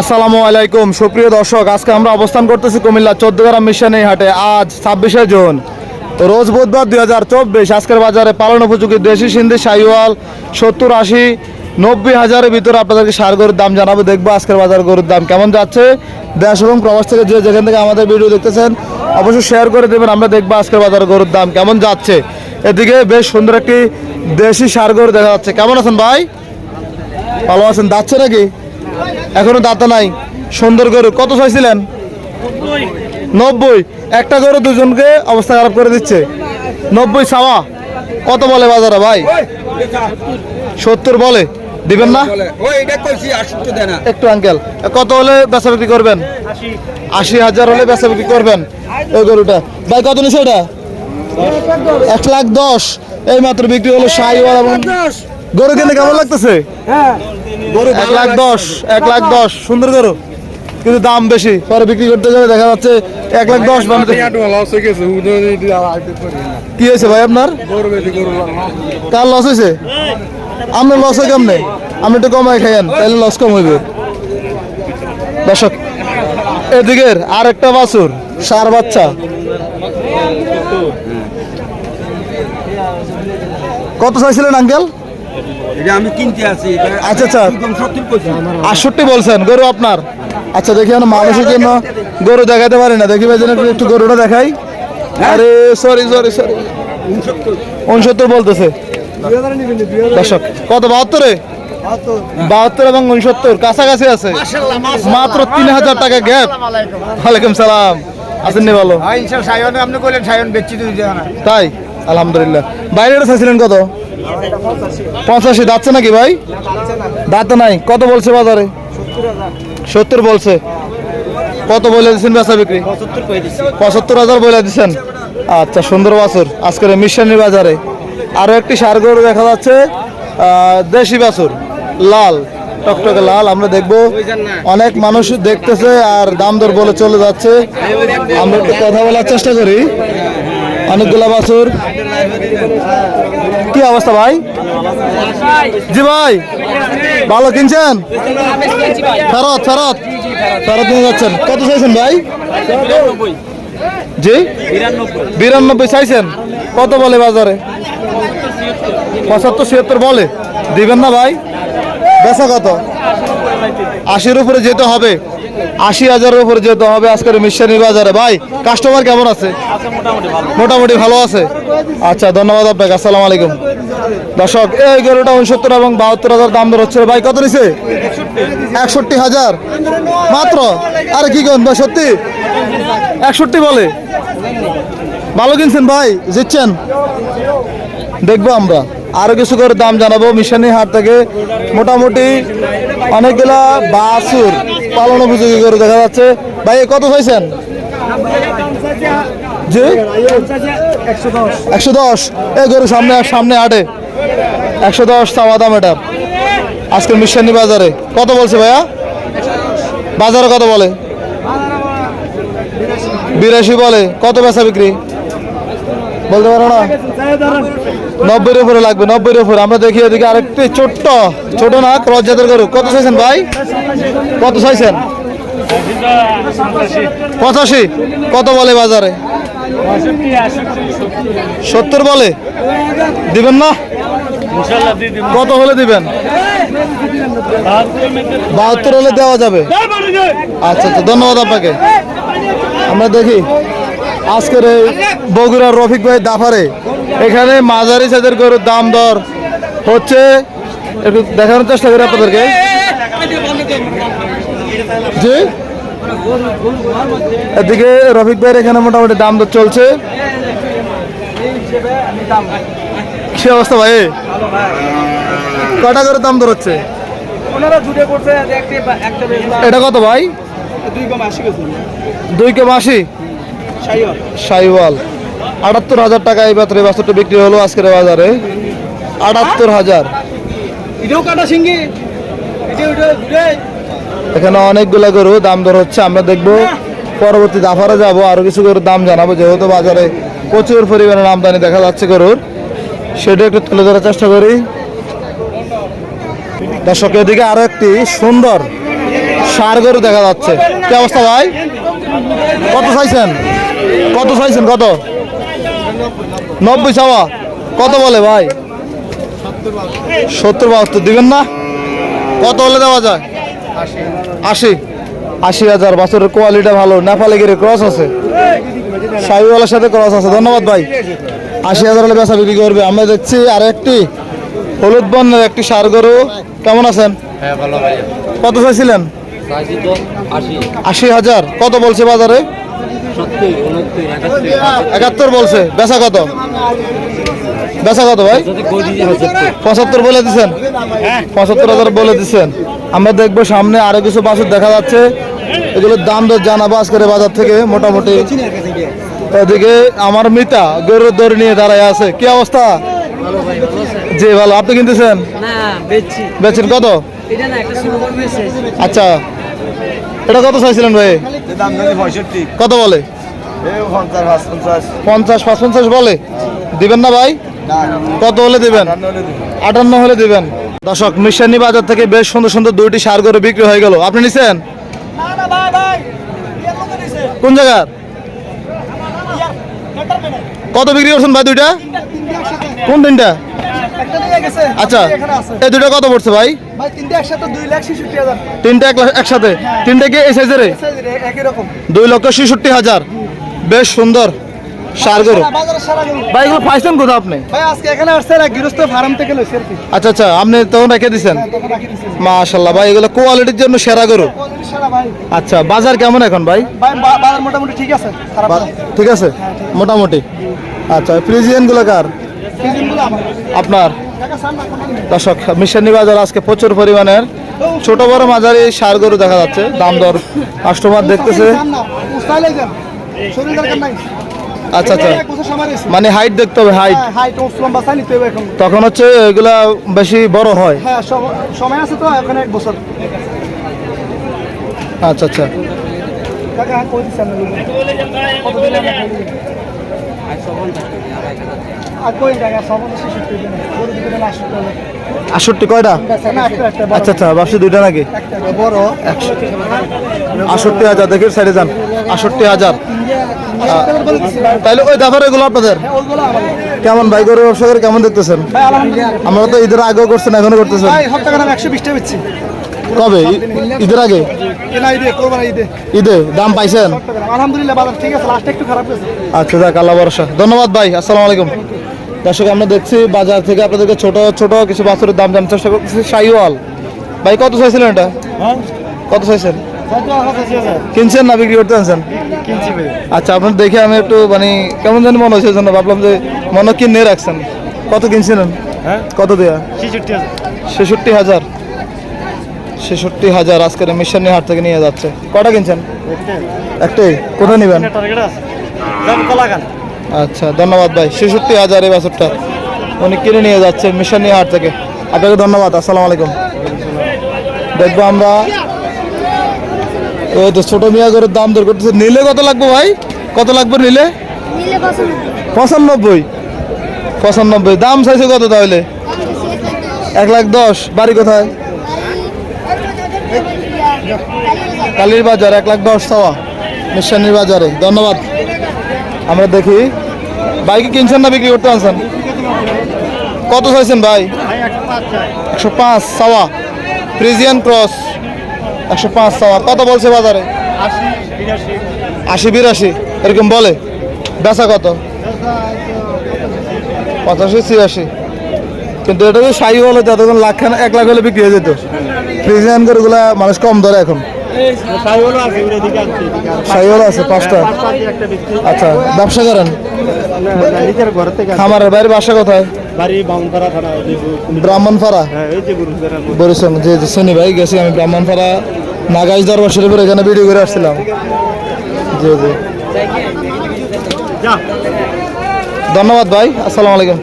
আসসালামু আলাইকুম। সুপ্রিয় দর্শক, আজকে আমরা অবস্থান করতেছি কুমিল্লা চোদ্দগ্রাম মিশনে হাটে। আজ ছাব্বিশে জুন, তো রোজ বুধবার দুই হাজার চব্বিশ, আজকের বাজারে পালন উপযোগী দেশি সিন্ধি, সাইওয়াল, সত্তর আশি, নব্বই হাজারের ভিতরে আপনাদেরকে সার গরুর দাম জানাব। দেখব আজকের বাজার গরুর দাম কেমন যাচ্ছে। দেশ এবং প্রবাস থেকে যে যেখান থেকে আমাদের ভিডিও দেখতেছেন, অবশ্যই শেয়ার করে দেবেন। আমরা দেখব আজকের বাজার গরুর দাম কেমন যাচ্ছে। এদিকে বেশ সুন্দর একটি দেশি সার গরু দেখা যাচ্ছে। কেমন আছেন ভাই? ভালো আছেন? যাচ্ছে নাকি? এখনও দাঁতা নাই। সুন্দর গরু। কত চাইছিলেন? নব্বই। একটা গরু দুজনকে অবস্থা খারাপ করে দিচ্ছে। নব্বই সাওয়া কত বলে বাজারে ভাই? সত্তর বলে। দিবেন না? একটু আঙ্কেল কত হলে বেচা বিক্রি করবেন? আশি হাজার হলে বেচা বিক্রি করবেন ওই গরুটা। ভাই, কত নিছে ওটা? এক লাখ দশ। এই মাত্র বিক্রি হলো সাই গরু কিনতে কেমন লাগতেছে? এক লাখ দশ এক লাখ দশ। সুন্দর গরু। কিন্তু দাম বেশি। পরে বিক্রি করতে গেলে দেখা যাচ্ছে এক লাখ দশ কি হয়েছে ভাই আপনার? কার লস হয়েছে? আপনার লস হয় কেমনে? আপনি একটু কমাই খাইয়েন তাহলে লস কম হইবে। দর্শক এদিকের আর একটা বাছুর সার বাচ্চা। কত চাইছিলেন আঙ্কেল আমি কিনতে আছি আচ্ছা আচ্ছা। আটষট্টি বলছেন গরু আপনার? আচ্ছা দেখি মানুষের জন্য গরু দেখাতে পারি না। দেখি ভাই একটু- একটু গরুটা দেখাই। আরে সরি সরি সরি উনসত্তর। বলতেছে। দর্শক কত বাহাত্তরে? বাহাত্তর। এবং উনসত্তর কাছাকাছি আছে। মাত্র তিন হাজার টাকা গ্যাপ ওয়ালাইকুম সালাম। আছেন নি ভালো আপনি বললেন সায়ন বেচছি তাই? আলহামদুলিল্লাহ। বাইরে চাইছিলেন কত? পঁচাশি যাচ্ছে নাকি ভাই? দাঁত নাই, কত বলছে বাজারে? সত্তর বলছে। কত বলে দিচ্ছেন বেচা বিক্রি? পঁচাত্তর হাজার বলে দিচ্ছেন আচ্ছা সুন্দর বাছুর। আজকের মিশনের বাজারে। আরও একটি সার গরু দেখা যাচ্ছে দেশি বাছুর, লাল, টকটকে লাল। আমরা দেখব, অনেক মানুষ দেখতেছে আর দাম দর বলে চলে যাচ্ছে। আমরা একটু কথা বলার চেষ্টা করি। অনেকগুলা বাছুর। অবস্থা ভাই? জি ভাই ভালো কিনছেন? ফেরত ফেরত ফেরত নিয়ে যাচ্ছেন। কত চাইছেন ভাই? জি? বিরানব্বই চাইছেন। কত বলে বাজারে? পঁচাত্তর ছিয়াত্তর বলে। দিবেন না ভাই? বেচা কত? আশির উপরে যেতে হবে। আশি হাজারের উপরে যেতে হবে আজকের মিশানি বাজারে। ভাই কাস্টমার কেমন আছে? মোটামুটি ভালো আছে? আচ্ছা ধন্যবাদ আপনাকে। আসসালামু আলাইকুম। দর্শক, এই গরুটা উনসত্তর এবং বাহাত্তর হাজার দাম দর হচ্ছে ভাই, কত নিছে? একষট্টি হাজার। মাত্র? আরে কি করেন ভাই সত্যি? একষট্টি বলে। ভালো কিনছেন ভাই, জিতছেন। দেখব আমরা। আরও কিছু করে দাম জানাব মিশানি হাট থেকে। মোটামুটি অনেকগুলা বাসুর পালন উপযোগী করে দেখা যাচ্ছে। ভাই কত চাইছেন? জি? একশো দশ। এই গরু সামনে সামনে হাটে একশো দশ চাওয়া দাম এটা। আজকের মিশানি বাজারে। কত বলছে ভাইয়া? বাজারে কত বলে? বিরাশি বলে। কত বেচা বিক্রি? বলতে পারো না? নব্বইয়ের উপরে লাগবে, নব্বইয়ের উপরে। আমরা দেখি এদিকে আরেকটি ছোট্ট, ছোট না ক্রস জাতের গরু। কত চাইছেন ভাই? কত চাইছেন? পঁচাশি। কত বলে বাজারে? সত্তর বলে? দিবেন না? কত হলে দিবেন? বাহাত্তর হলে দেওয়া যাবে। আচ্ছা আচ্ছা ধন্যবাদ আপনাকে। আমরা দেখি আজকের এই বগুড়ার রফিক ভাই দাফারে। এখানে মাঝারি সাইজের গরুর দাম দর হচ্ছে, একটু দেখানোর চেষ্টা করি আপনাদেরকে। জি? এদিকে রফিক ভাইয়ের এখানে মোটামুটি দাম দর চলছে। কি অবস্থা ভাই? কটা করে দাম দর হচ্ছে? এটা কত ভাই? দুই কম আশি কে সাইয়র সাইওয়াল। আটাত্তর হাজার টাকা এই বাজারে বাছরটা বিক্রি হলো আজকের বাজারে। আটাত্তর হাজার। এটাও কাটা সিঙ্গি। এটা এখানে অনেকগুলো গরু, দাম দর হচ্ছে, আমরা দেখব। পরবর্তী দাফারে যাব, আরও কিছু গরুর দাম জানাব, যেহেতু বাজারে প্রচুর পরিমাণে আমদানি দেখা যাচ্ছে গরুর। সেটা একটু তুলে ধরার চেষ্টা করি। দর্শক, এদিকে আরও একটি সুন্দর সার গরু দেখা যাচ্ছে। কি অবস্থা ভাই? কত চাইছেন? কত চাইছেন, কত? নব্বই চাওয়া। কত বলে ভাই? সত্তর বাহাত্তর। দিবেন না? কত হলে দেওয়া যায়? আশি। আশি? হাজার বছরের কোয়ালিটা ভালো। নেপালে গিয়ে ক্রস আছে। সাইওয়ালার সাথে ক্রস আছে। ধন্যবাদ ভাই। আশি হাজার হলে বেচা বিক্রি করবে। আমরা দেখছি আর একটি হলুদ বর্ণের একটি সার গরু। কেমন আছেন? হ্যাঁ কত চাইছিলেন? আশি। হাজার। কত বলছে বাজারে? একাত্তর বলছে। বেচা কত? বেচা কত ভাই? পঁচাত্তর বলে দিচ্ছেন পঁচাত্তর হাজার বলে দিচ্ছেন আমরা দেখব সামনে আরও কিছু বাছুর দেখা যাচ্ছে। এগুলোর দাম দর জানাব আজকের বাজার থেকে মোটামুটি। এদিকে আমার মিতা গরুর দড়ি নিয়ে দাঁড়ায় আছে। কি অবস্থা? ভালো ভালো জি ভালো। আপনি কিনতেছেন? না বেচেন কত? আচ্ছা। এটা কত চাইছিলেন ভাই? কত বলে? পঞ্চাশ পাঁচ পঞ্চাশ পঞ্চাশ পাঁচ পঞ্চাশ বলে দিবেন না ভাই? কত হলে দিবেন? আটান্ন হলে দিবেন। দর্শক মিশানি বাজার থেকে বেশ সুন্দর সুন্দর দুইটি সার গরু বিক্রি হয়ে গেল। আপনি নিছেন? কোন জায়গার? কত বিক্রি করছেন ভাই দুইটা? কোন তিনটা? আচ্ছা এই দুটো কত পড়ছে ভাই? তিনটা একসাথে? তিনটা কি এই সাইজের দুই লক্ষ ছেষট্টি হাজার। বেশ সুন্দর। সার গরু? ভাই এগুলো পাইছেন কোথাও আপনি? ভাই আজকে এখানে আসছে না গৃহস্থ ফার্ম থেকে লইছে আচ্ছা আচ্ছা আপনি তখন রেখে রাখি ভাই এগুলো কোয়ালিটির জন্য সেরা গরু। ভাই। আচ্ছা বাজার কেমন এখন ভাই? ভাই বাজার মোটামুটি ঠিক আছে ঠিক আছে? মোটামুটি। আচ্ছা কার? আপনার? দর্শক মিশানি বাজার আজকে প্রচুর পরিমাণের। ছোট বড় মাঝারি সার গরু দেখা যাচ্ছে। দাম দর কাস্টমার দেখতেছে। আচ্ছা আচ্ছা। মানে হাইট দেখতে হবে হাইট হ্যাঁ হাইট ওস লম্বা চাই নিতে হবে এখন। তখন হচ্ছে এগুলা বেশি বড় হয়। হ্যাঁ সময় আছে তো এখন এক বছর। আচ্ছা আচ্ছা। কাকা হ্যাঁ আষট্টি কয়টা? আচ্ছা আচ্ছা ভাবছি দুইটা নাকি? বড়। আষট্টি হাজার দেখে সাইডে যান। আষট্টি হাজার। তাইলে ওই দাফার এগুলো আপনাদের? কেমন ভাই গরু ব্যবসা করে কেমন দেখতেছেন? আমরা তো ঈদের আগেও করছেন এখনও করতেছেন। একশো বিশটা বেচছি। কবে? ঈদের আগে? ঈদে দাম পাইছেন? সব টাকা দাম। আলহামদুলিল্লাহ ঠিক আছে লাস্টে একটু খারাপ আচ্ছা যাক আল্লাহ ভরসা। ধন্যবাদ ভাই আসসালামু আলাইকুম। দর্শক আমরা দেখছি বাজার থেকে আপনাদেরকে ছোট ছোট কিছু বাছুরের দাম জানার চেষ্টা করতেছি। সাইওয়াল ভাই কত চাইছিলেন এটা? কত চাইছেন? কিনছেন না বিক্রি করতে আনছেন? আচ্ছা আপনার দেখে আমি একটু মানে কেমন জানি মনে হয়েছে জন্য ভাবলাম যে মনে হয় কিনে রাখছেন। কত কিনছিলেন? কত দেয়া? ছেষট্টি হাজার। ছেষট্টি হাজার। আজকের মিশনের হাট থেকে নিয়ে যাচ্ছে। কটা কিনছেন? একটাই। কোথায় নেবেন? আচ্ছা ধন্যবাদ ভাই। ছেষট্টি হাজার এই বছরটা। উনি কিনে নিয়ে যাচ্ছে মিশনী হাট থেকে। আপনাকে ধন্যবাদ। আসসালামু আলাইকুম। দেখব আমরা ওই তো ছোট মিয়া করে দাম দর করতেছে। নিলে কত লাগবে ভাই? কত লাগবে নিলে? পঁচানব্বই। পঁচানব্বই? দাম চাইছে কত তাহলে? এক লাখ দশ। বাড়ি কোথায়? কালীর বাজার এক লাখ দশ চাওয়া। মিশানির বাজারে। ধন্যবাদ। আমরা দেখি। বাইকে কিনছেন না বিক্রি করতে আনছেন? কত চাইছেন ভাই? একশো পাঁচ সাওয়া ফ্রিজিয়ান ক্রস। একশো পাঁচ চাওয়া কত বলছে বাজারে? আশি বিরাশি। এরকম বলে? বেচা কত? পঁচাশি ছিয়াশি। কিন্তু এটা যদি সাই হলে তো তখন লাখ খান এক লাখ হলে বিক্রি হয়ে যেত। ফ্রিজিয়ান গরুগুলা মানুষ কম ধরে এখন। সাইওয়াল আছে পাঁচটা। আচ্ছা ব্যবসা করেন? খামারের বাইরে বাসা কোথায়? বাড়ি বামপাড়া থানা ব্রাহ্মণপাড়া? হ্যাঁ এই যে গুরুদারা যে যে শনি ভাই গেছি আমি ব্রাহ্মণপাড়া নাগাইজ দরবার শরীফের এখানে ভিডিও করে আসছিলাম। জি জি। ধন্যবাদ ভাই আসসালামু আলাইকুম।